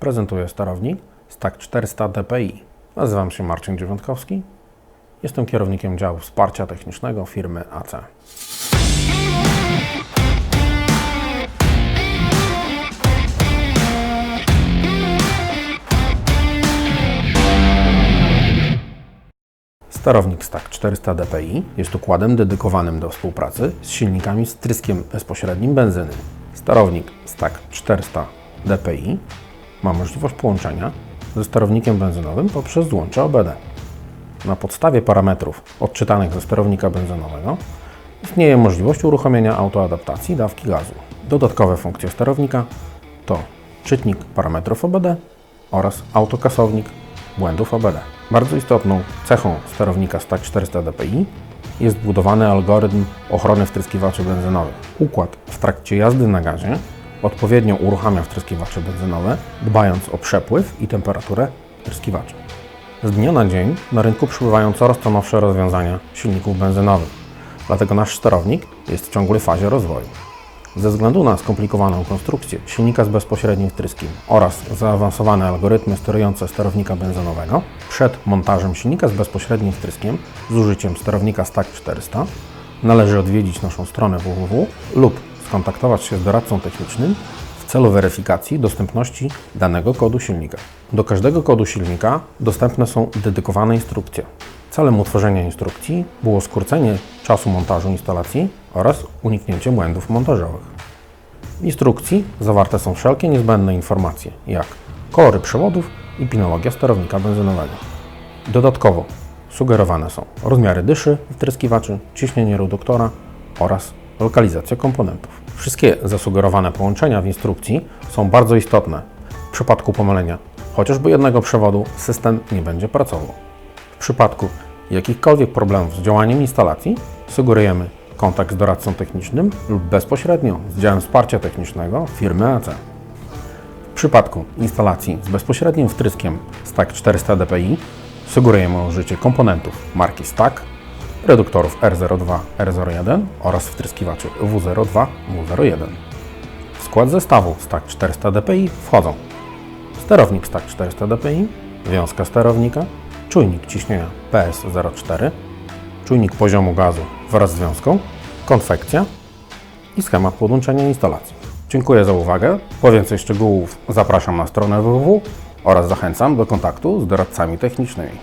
Prezentuję sterownik Stack 400 DPI. Nazywam się Marcin Dziewiątkowski. Jestem kierownikiem działu wsparcia technicznego firmy AC. Sterownik Stack 400 DPI jest układem dedykowanym do współpracy z silnikami z tryskiem bezpośrednim benzyny. Sterownik Stack 400 DPI ma możliwość połączenia ze sterownikiem benzynowym poprzez złącze OBD. Na podstawie parametrów odczytanych ze sterownika benzynowego istnieje możliwość uruchomienia autoadaptacji dawki gazu. Dodatkowe funkcje sterownika to czytnik parametrów OBD oraz autokasownik błędów OBD. Bardzo istotną cechą sterownika Stack 400 DPI jest budowany algorytm ochrony wtryskiwaczy benzynowych. Układ w trakcie jazdy na gazie odpowiednio uruchamia wtryskiwacze benzynowe, dbając o przepływ i temperaturę wtryskiwaczy. Z dnia na dzień na rynku przybywają coraz to nowsze rozwiązania silników benzynowych, dlatego nasz sterownik jest w ciągłej fazie rozwoju. Ze względu na skomplikowaną konstrukcję silnika z bezpośrednim wtryskiem oraz zaawansowane algorytmy sterujące sterownika benzynowego, przed montażem silnika z bezpośrednim wtryskiem z użyciem sterownika Stack 400 należy odwiedzić naszą stronę www lub skontaktować się z doradcą technicznym w celu weryfikacji dostępności danego kodu silnika. Do każdego kodu silnika dostępne są dedykowane instrukcje. Celem utworzenia instrukcji było skrócenie czasu montażu instalacji oraz uniknięcie błędów montażowych. W instrukcji zawarte są wszelkie niezbędne informacje, jak kolory przewodów i pinologia sterownika benzynowego. Dodatkowo sugerowane są rozmiary dyszy wtryskiwaczy, ciśnienie reduktora oraz lokalizacja komponentów. Wszystkie zasugerowane połączenia w instrukcji są bardzo istotne. W przypadku pomylenia chociażby jednego przewodu system nie będzie pracował. W przypadku jakichkolwiek problemów z działaniem instalacji sugerujemy kontakt z doradcą technicznym lub bezpośrednio z działem wsparcia technicznego firmy AC. W przypadku instalacji z bezpośrednim wtryskiem Stack 400 DPI sugerujemy użycie komponentów marki Stack, reduktorów R02, R01 oraz wtryskiwaczy W02, W01. W skład zestawu Stack 400 DPI wchodzą sterownik Stack 400 DPI, wiązka sterownika, czujnik ciśnienia PS04, czujnik poziomu gazu wraz z wiązką, konfekcja i schemat podłączenia instalacji. Dziękuję za uwagę. Po więcej szczegółów zapraszam na stronę www oraz zachęcam do kontaktu z doradcami technicznymi.